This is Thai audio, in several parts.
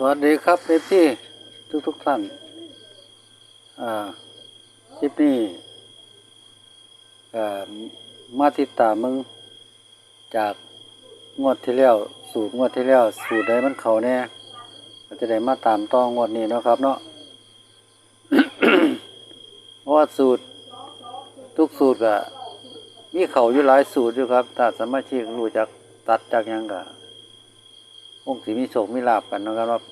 สวัสดีครับเอฟซีทุกทุกท่านอ่าคลิปนี้อ่มาติดตามมึง จากงวดที่แล้วสูตรงวดที่แล้วสูตรใดมันเขาแน่จะได้มาตามต้องงวดนี้นะครับเนาะเพราะว่าสูตรทุกสูตรก็มีเขาอยู่หลายสูตรอยู่ครับถ้าสมาชิกรู้จักตัดจากยังก็ คงสิมีโชคมีลาบกันนะครับเนาะ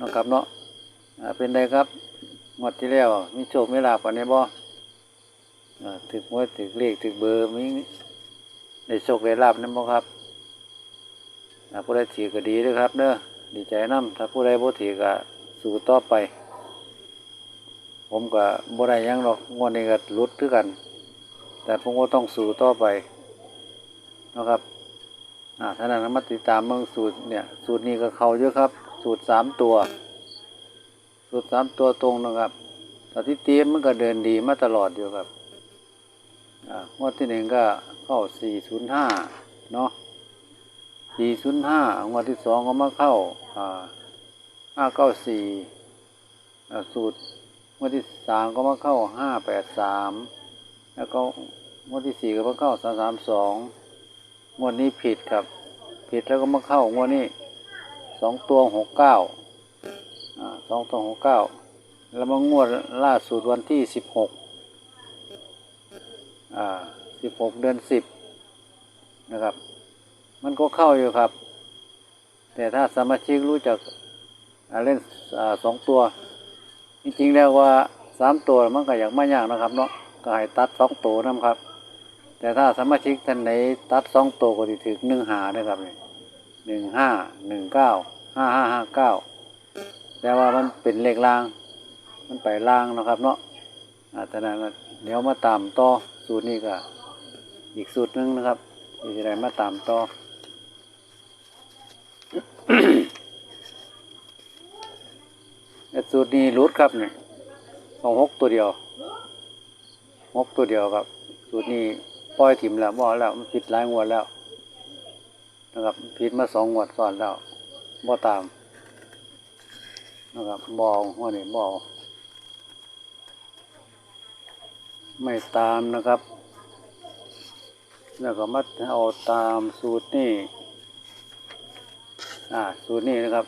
นะครับเนาะเป็นไดครับงวดที่แล้วมีโชคมีลาบกันในบ่อ่ถึกหวยถึกเลขถึกเบอร์มีได้โชคได้ลาบนั่นบ่ครับผู้ใดถือก็ดีเด้อครับเด้อดีใจนํถ้าผู้ใดบ่ถือก็สู้ต่อไป ผมก็บ่ได้ยังหรอกงวดนี้ก็ลุดคือกัน แต่ผมก็ต้องสู้ต่อไปนะครับ ท่านั้นมาติตามเมืองสูตรเนี่ย สูตรนี้ก็เข้าเยอะครับ สูตรสามตัว สูตรสามตัวตรงนะครับสถิติมันก็เดินดีมาตลอดอยู่ครับอ่างวดที่หนึ่งก็เข้าสี่ศูนย์ห้าเนาะสี่ศูนย์ห้างวดที่สองก็มาเข้าห้าเก้าสี่สูตรงวดที่สามก็มาเข้าห้าแปดสามแล้วก็งวดที่สี่ก็มาเข้าสามสามสอง งวดนี้ผิดครับ ผิดแล้วก็มาเข้างวดนี้สองตัวหกเก้าสองตัวหกเก้าแล้วมางวดล่าสุดวันที่สิบหกสิบหกเดือนสิบนะครับ มันก็เข้าอยู่ครับ แต่ถ้าสมาชิกรู้จักเล่นอสองตัว จริงๆแล้วว่าสามตัวมันก็อยากไม่ยากนะครับเนาะก็ให้ตัดสองตัวนะครับ แต่ถ้าสมาชิกท่านไหนตัดสองตัวก็จะถึงหนึ่งหานะครับหนึ่งห้าหนึ่งเก้าห้าห้าห้าเก้าแต่ว่ามันเป็นเลขล่าง มันไปล่างนะครับ เนาะอ่าแต่นั้นก็เดี๋ยวมาตามต่อสูตรนี้ก็ อีกสูตรหนึ่งนะครับที่จะได้มาตามต่อสูตรนี้รุดครับเนี่ยเอาหกตัวเดียวหกตัวเดียวครับ สูตรนี้ ปล่อยถิ่มแล้วบ่แล้ว มันผิดหลายงวดแล้ว นะครับผิดมาสองงวดซ้อนแล้วบ่ตาม นะครับบเอาหัวนี่บอาไม่ตามนะครับ แล้วก็มาเอาตามสูตรนี่อ่าสูตรนี้นะครับ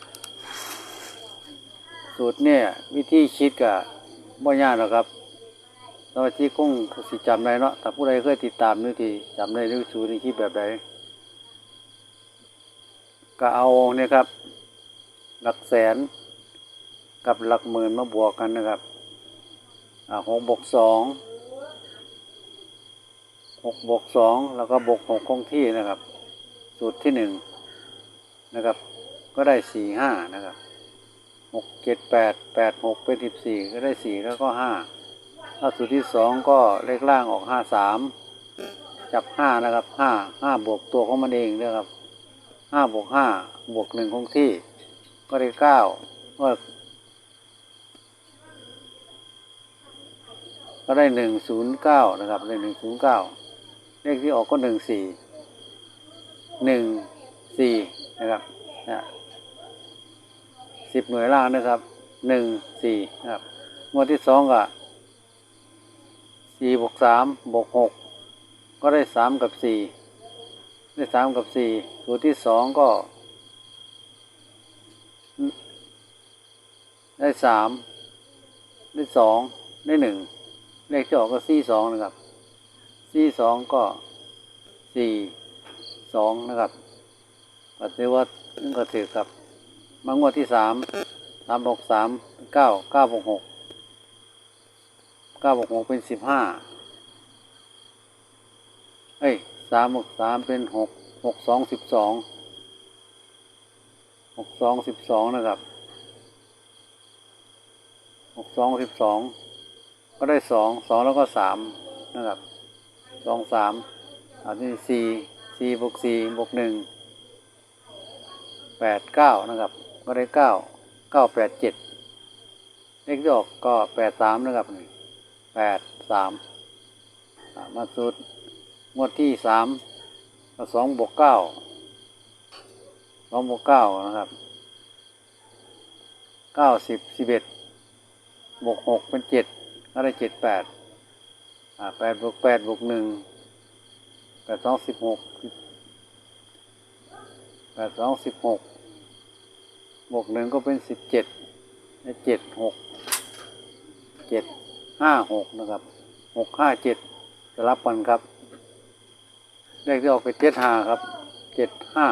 สูตรเนี่ยวิธีคิดกับบ่ยากหรอกครับ สมาชิกคงสิจำได้เนาะถ้าผู้ใดเคยติดตามนี่ทีจำได้ในสูตรนี้คิดแบบใดก็เอาเนี่ยครับ หลักแสนกับหลักหมื่นมาบวกกันนะครับหกบวกสองหกบวกสองแล้วก็บวกหกคงที่นะครับ สูตรที่หนึ่งนะครับ ก็ได้สี่ห้านะครับหกเจ็ดแปดแปดหกเป็นสิบสี่ก็ได้สี่แล้วก็ห้า ถ้าสูตรที่สองก็เลขล่างออกห้าสามจับห้านะครับห้าห้าบวกตัวของมันเองนะครับห้าบวกห้าบวกหนึ่งคงที่ ก็ได้เก้าก็ก็ได้หนึ่งศูนย์เก้านะครับได้หนึ่งศูนย์เก้าเลขที่ออกก็หนึ่งสี่หนึ่งสี่นะครับนะสิบหน่วยล่างนะครับหนึ่งสี่นะครับงวดที่สองก็ สี่บวกสามบวกหกก็ได้สามกับสี่ได้สามกับสี่ตัวที่สองก็ ได้สามได้สองได้หนึ่งเลขที่ออกก็สี่สองนะครับสี่สองก็สี่สองนะครับก็ถือว่านั่นก็ถือครับมางวดที่สามสามบวกสามเก้าเก้าบวกหก ก้าบวกหกเป็นสิบห้าเอ้ยสามบวกสามเป็นหกหกสองสิบสองหกสองสิบสองนะครับหกสองสิบสองก็ได้สองสองแล้วก็สามนะครับสองสามอันนี้สี่สี่บวกสี่บวกหนึ่งแปดเก้านะครับ ก็ได้เก้าเก้าแปดเจ็ดเลขที่ออกก็แปดสามนะครับนี่ แปดสามมาสุดงวดที่สามสองบวกเก้าสองบวกเก้านะครับเก้าสิบสิบเอ็ดบวกหกเป็นเจ็ดก็ได้เจ็ดแปดแปดบวกแปดบวกหนึ่งแปดสองสิบหกแปดสองสิบหกบวกหนึ่งก็เป็นสิบเจ็ดได้เจ็ดหกเจ็ด ห้าหกนะครับหกห้าเจ็ดจะรับกันครับเลขที่ออกเป็นเจ็ดห้าครับเจ็ดห้า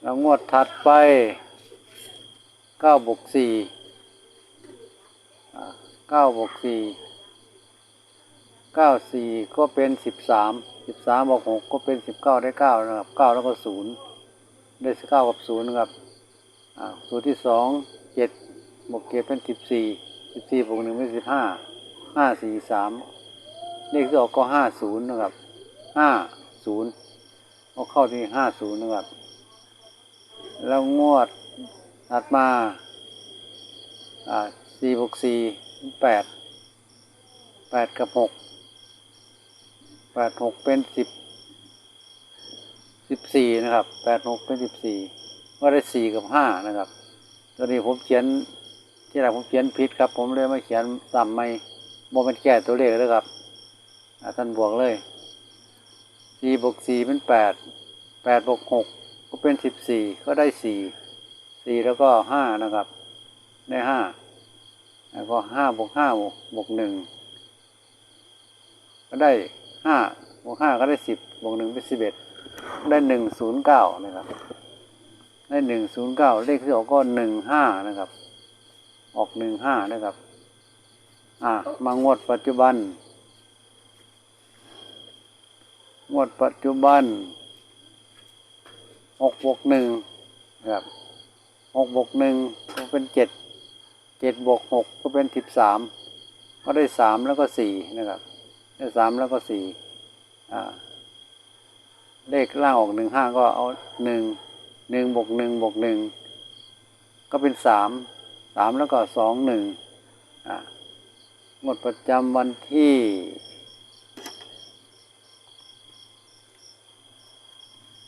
แล้วงวดถัดไปเก้าบวกสี่เก้าบวกสี่เก้าสี่ก็เป็นสิบสามสิบสามบวกหกก็เป็นสิบเก้าได้เก้านะครับเก้าแล้วก็ศูนย์ได้สิบเก้ากับศูนย์นะครับอ่าสูตรที่สองเจ็ดบวกเจ็ดเป็นสิบสี่ สิบสี่บวกหนึ่งเป็นสิบห้าห้าสี่สามเลขที่ออกก็ห้าศูนย์นะครับห้าศูนย์ก็เข้าที่ห้าศูนย์นะครับ แล้วงวดถัดมาอ่าสี่บวกสี่แปดแปดกับหกแปดหกเป็นสิบสิบสี่นะครับแปดหกเป็นสิบสี่ก็ได้สี่กับห้านะครับตอนนี้ผมเขียน ที่แรกผมเขียนผิดครับ ผมเลยมาเขียนซ้ำไม่โมเป็นแก้ตัวเลขเลยครับท่านบวกเลยสี่บวกสี่เป็นแปดแปดบวกหกก็เป็นสิบสี่ก็ได้สี่สี่แล้วก็ห้านะครับ ได้ห้าแล้วก็ห้าบวกห้าบวกหนึ่งก็ได้ห้าบวกห้าก็ได้สิบบวกหนึ่งเป็นสิบเอ็ดได้หนึ่งศูนย์เก้านะครับ ได้หนึ่งศูนย์เก้าเลขที่ออกก็หนึ่งห้านะครับ ออกหนึ่งห้านะครับ อ่ามางวดปัจจุบัน งวดปัจจุบันหกบวกหนึ่งครับหกบวกหนึ่งก็เป็นเจ็ดเจ็ดบวกหกก็เป็นสิบสามก็ได้สามแล้วก็สี่นะครับ ได้สามแล้วก็สี่อ่าเลขล่างออกหนึ่งห้าก็เอาหนึ่งหนึ่งบวกหนึ่งบวกหนึ่งก็เป็นสาม สามแล้วก็สองหนึ่งอ่าหมดประจำวันที่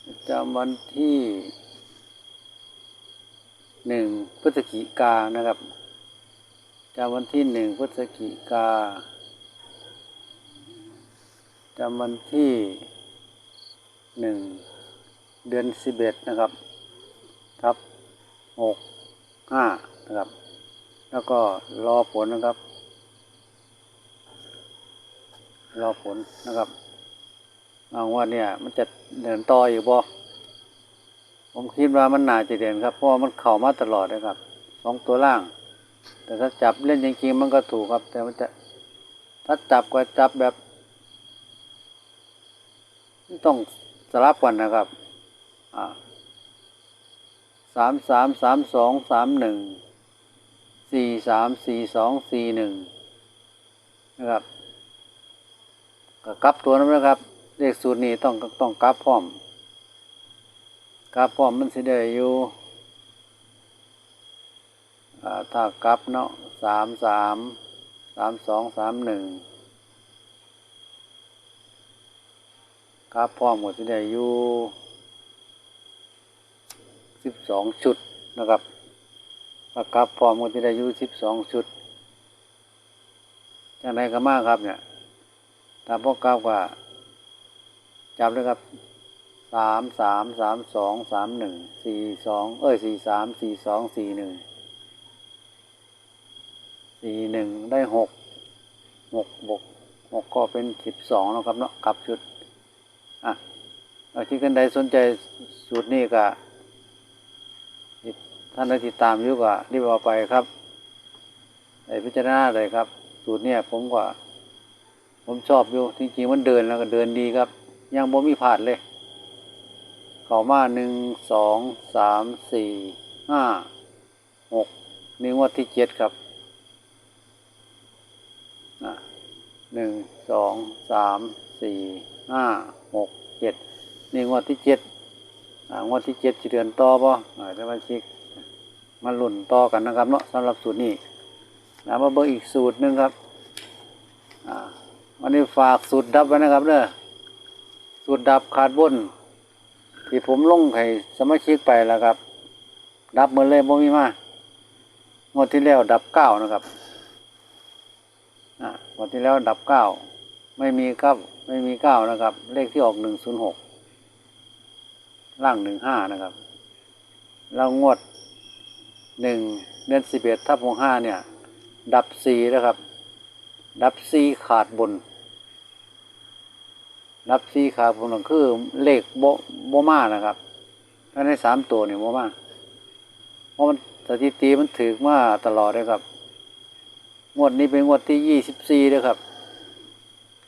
ประจำวันที่หนึ่งพฤศจิกานะครับจำวันที่หนึ่งพฤศจิกาจำวันที่หนึ่งเดือนสิบเอ็ดนะครับ ทับหกห้า นะครับ แล้วก็รอผลนะครับ รอผลนะครับเอาว่าเนี่ย มันจะเดินต่ออยู่บ่ผมคิดว่ามันน่าจะเดินครับเพราะมันเข่ามาตลอดนะครับสองตัวล่าง แต่ถ้าจับเล่นจริงๆมันก็ถูกครับ แต่มันจะถ้าจับก็จับแบบต้องสลับกันนะครับ อ่าสามสามสามสองสามหนึ่ง สี่สามสี่สองสี่หนึ่งนะครับก็กลับตัวนั้นนะครับ เลขสูตรนี้ต้องต้องกราฟพร้อมกราฟพร้อมมันสิได้อยู่ถ้ากราฟเนาะสามสามสามสองสามหนึ่งกราฟพร้อมหมดสิได้อยู่สิบสองชุดนะครับ ถ้ากราฟพร้อมหมดสิได้อยู่สิบสองชุดอย่างไรก็มากครับเนี่ยถ้าพวกกราฟก็จับเลยครับสามสามสามสองสามหนึ่งสี่สองเอ้ยสี่สามสี่สองสี่หนึ่งสี่หนึ่งได้หกหกบกหกก็เป็นสิบสองแล้วครับเนาะกลับชุดอะที่กันใดสนใจสูตรนี้ก็ ท่านได้ติดตามอยู่ก็รีบเอาไปครับไอพิจารณาเลยครับ สูตรเนี้ยผมก็ผมชอบอยู่จริงๆมันเดินแล้วก็เดินดีครับ ยังบ่มีผ่านเลยเข้ามาหนึ่งสองสามสี่ห้าหกนี่งวดที่เจ็ดครับหนึ่งสองสามสี่ห้าหกเจ็ดนี่งวดที่เจ็ดอ่างวดที่เจ็ดจะเดือนต่อป่ะอ่าจะมาชิก มาหลุ่นต่อกันนะครับเนาะสำหรับสูตรนี้แล้วมาเบิ่งอีกสูตรหนึ่งครับอ่าวันนี้ฝากสูตรดับไว้นะครับเด้อสูตรดับขาดบนที่ผมลงให้สมาชิกไปแล้วครับ ดับหมดเลยบ่มีมางวดที่แล้วดับเก้านะครับอ่างวดที่แล้วดับเก้าไม่มีเก้าไม่มีเก้านะครับ เลขที่ออกหนึ่งศูนย์หกล่างหนึ่งห้านะครับแล้วงวด หนึ่งเดือนสิบเอ็ดทับหกห้าเนี่ย ดับสี่นะครับ ดับสี่ขาดบน ดับสี่ขาดบนคือเลขโบโบมานะครับถ้าในสามตัวเนี่ยโบมาเพราะมันสถิติมันถือมาตลอดเลยครับ งวดนี้เป็นงวดที่ยี่สิบสี่เลยครับ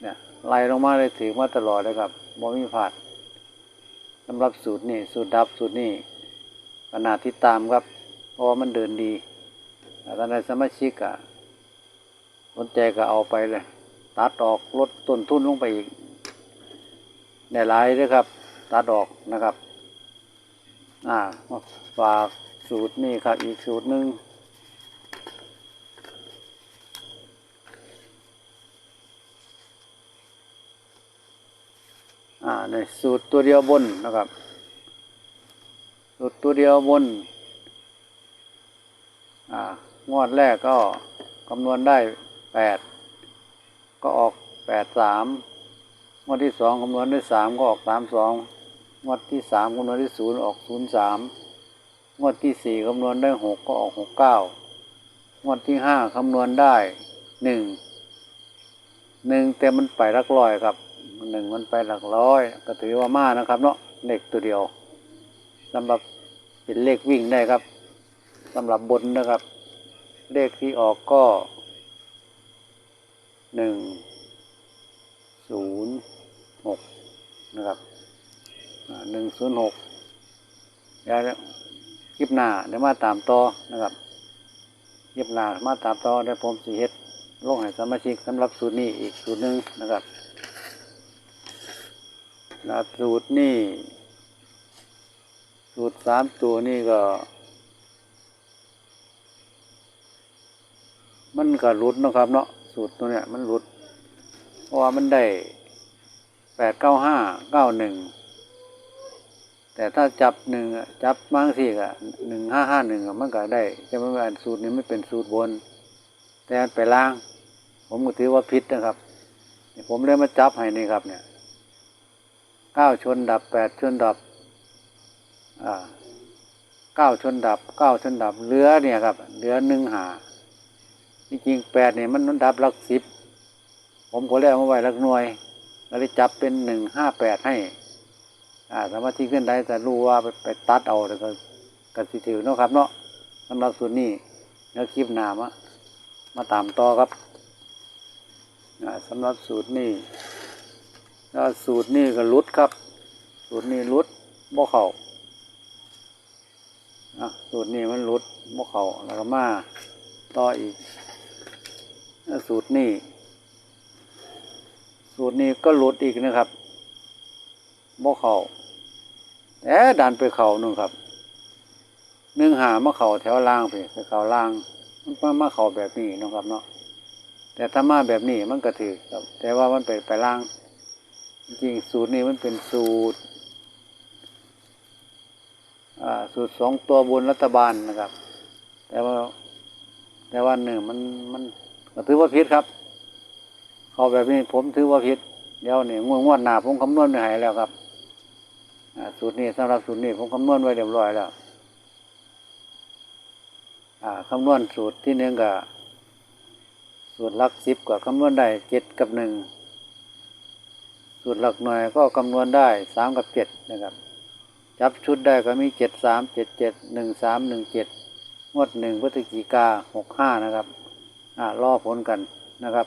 เนี่ยไล่ลงมาเลยถือมาตลอดเลยครับบ่มีพลาดสำหรับสูตรนี่สูตรดับสูตรนี่ขนาดที่ตามครับ เพราะว่ามันเดินดีแต่ท่านสมาชิกอะสนใจก็เอาไปเลย ตัดออกลดต้นทุนลงไปอีกได้หลายเลยครับ ตัดออกนะครับ อ่าฝากสูตรนี่ครับ อีกสูตรหนึ่งอ่าในสูตรตัวเดียวบนนะครับ สูตรตัวเดียวบน งวดแรกก็คำนวณได้แปดก็ออกแปดสามงวดที่สองคำนวณได้สามก็ออกสามสองงวดที่สามคำนวณได้ศูนย์ออกศูนย์สามงวดที่สี่คำนวณได้หกก็ออกหกเก้างวดที่ห้าคำนวณได้หนึ่งหนึ่งแต่มันไปหลักร้อยครับหนึ่งมันไปหลักร้อย ก็ถือว่ามานะครับ เนาะเลขตัวเดียวสำหรับเป็นเลขวิ่งได้ครับสำหรับบนนะครับ เลขที่ออกก็หนึ่งศูนย์หกนะครับหนึ่งศูนย์หกเดี๋ยวคลิปหน้าเดี๋ยวมาตามต่อนะครับคลิปหน้ามาตามต่อเดี๋ยวผมสิเฮ็ดลงให้สมาชิกสำหรับสูตรนี้อีกสูตรหนึ่งนะครับสูตรนี้สูตรสามตัวนี่ก็ มันก็หลุดนะครับ เนาะสูตรตัวเนี้ยมันหลุด เพราะว่ามันได้แปดเก้าห้าเก้าหนึ่งแต่ถ้าจับหนึ่งจับบางสี่ก็หนึ่งห้าห้าหนึ่งมันก็ได้จะไม่เป็นสูตรนี้ไม่เป็นสูตรบน แต่ไปล่าง ผมก็ถือว่าพิษนะครับผมเลยมาจับให้นี่ครับ เนี่ยเก้าชนดับแปดชนดับอ่าเก้าชนดับเก้าชนดับเหลือเนี่ยครับเหลือหนึ่งหา จริงแปดเนี่ยมันมันดับหลักสิบ ผมก็เลยเอามาไว้หลักหน่วยก็เลยจับเป็นหนึ่งห้าแปดให้ อ่าสามารถที่ขึ้นได้แต่รู้ว่าไปไปตัดเอาแล้วก็กันสิถือเนาะครับ เนาะสำหรับสูตรนี้แล้วคลิปหนามะมาตามต่อครับสำหรับสูตรนี้แล้วสูตรนี้ก็รุดครับ สูตรนี้รุดบ่เข่าอะสูตรนี้มันรุดบ่เข่าแล้วก็มาต่ออีก สูตรนี้ สูตรนี้ก็หลุดอีกนะครับบ่เข่าแอะดันไปเข่านู่นครับหนึ่งหามาเข่าแถวล่างไปไปเข่าล่างมันมามาเข่าแบบนี้นะครับเนาะแต่ถ้ามาแบบนี้มันก็ถือครับ แต่ว่ามันเป็นไปล่าง จริงสูตรนี้มันเป็นสูตรสูตรสองตัวบนรัฐบาลนะครับ แต่ว่าแต่ว่าหนึ่งมันมัน ก็ถือว่าผิดครับเขาแบบนี้ผมถือว่าผิดเดี๋ยวนี่งวดงวดหนาผมคำนวณไม่หายแล้วครับสูตรนี้สำหรับสูตรนี้ผมคำนวณไว้เรียบร้อยแล้วคำนวณสูตรที่หนึ่งกับสูตรหลักสิบก็คำนวณได้เจ็ดกับหนึ่งสูตรหลักหน่วยก็คำนวณได้สามกับเจ็ดนะครับ จับชุดได้ก็มีเจ็ดสามเจ็ดเจ็ดหนึ่งสามหนึ่งเจ็ดงวดหนึ่งพฤศจิกาหกห้านะครับ รอผลกันนะครับ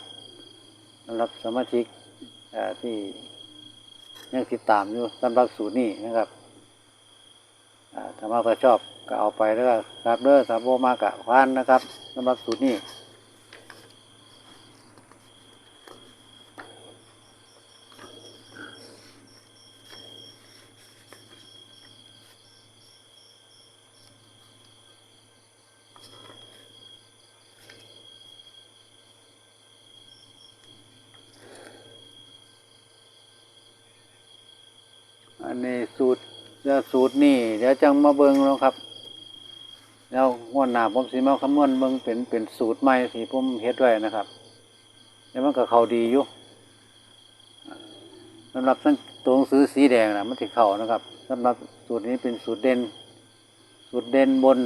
สำหรับสมาชิกอ่าที่ยังติดตามอยู่สำหรับสูตรนี้นะครับอ่าถ้ามาก็ชอบก็เอาไปแล้วก็ครับเด้อถ้าโบมากะพานนะครับสำหรับสูตรนี้ อันนี้สูตรเดี๋ยวสูตรนี่เดี๋ยวจังมาเบิงแล้วครับ แล้วงวดหนาผมสิมาคำนวณเบิ่งเป็นเป็นสูตรใหม่ที่ผมเฮ็ดไว้นะครับแล้วมันก็เข้าดีอยู่อ่าสำหรับทั้งตัวหนังสือสีแดงนะมันสิเข้านะครับสำหรับสูตรนี้เป็นสูตรเด่น สูตรเด่นบน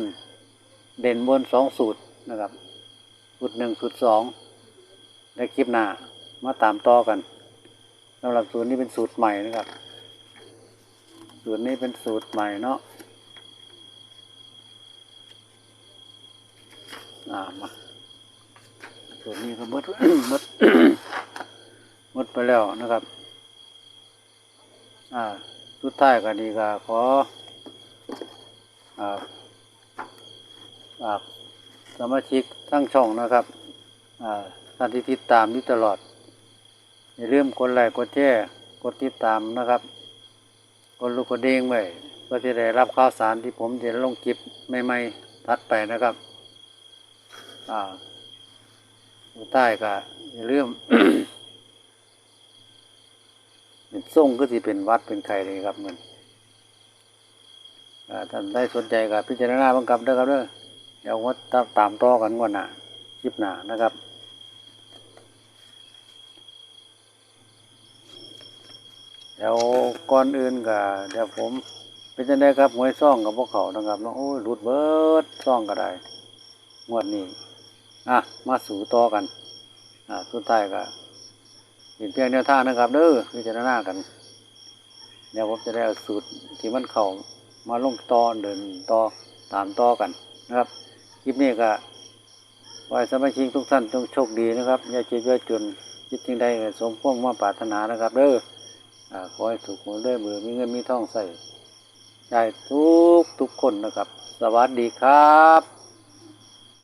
เด่นบนสองสูตรนะครับ สูตรหนึ่งสูตรสองในคลิปหน้ามาตามต่อกันสำหรับสูตรนี้เป็นสูตรใหม่นะครับ สูตรนี้เป็นสูตรใหม่เนาะอ่ามาสูตรนี้ก็มดมดมดไปแล้วนะครับ อ่า สุดท้ายก็ดีก็ขออ่าฝากสมาชิกทั้งช่องนะครับ อ่าท่านที่ติดตามอยู่ตลอด อย่าลืมกดไลค์กดแชร์กดติดตามนะครับ กดลูกกดเด้งไว้เพื่อที่ได้รับข่าวสารที่ผมจะลงคลิปใหม่ๆทัดไปนะครับ อ่าใต้ก็อย่าลืมเป็นส่งก็ที่เป็นวัดเป็นไข่เลยครับเงินอ่าท่านได้สนใจกับพิจารณาบังคับเด้อครับเด้อเดี๋ยวว่าตามต่อกันงวันหน้าคลิปหนานะครับ ดี๋ยวก่อนอื่นก็เดี๋ยวผมเป็นจังไดครับหวยซ่องกับพวกเขานะครับเนาะโอ้ยหลุดเบิดซ่องก็ได้งวดนี้อะมาสู่ต่อกันอ่าสุดท้ายก็เป็นเพียงแนวทางนะครับเด้อพิจารณากันเดี๋ยวผมจะได้สูตรที่มันเข้ามาลงต่อเดินต่อตามต่อกันนะครับคลิปนี้ก็ขอให้สมาชิกทุกท่านจงโชคดีนะครับอย่าเจ็บอย่าจนคิดจึงใดก็สมพงษ์มาปรารถนานะครับเด้อ ขอให้ถูกหวยด้วยมือมีเงินมีทองใส่ได้ทุกทุกคนนะครับ สวัสดีครับ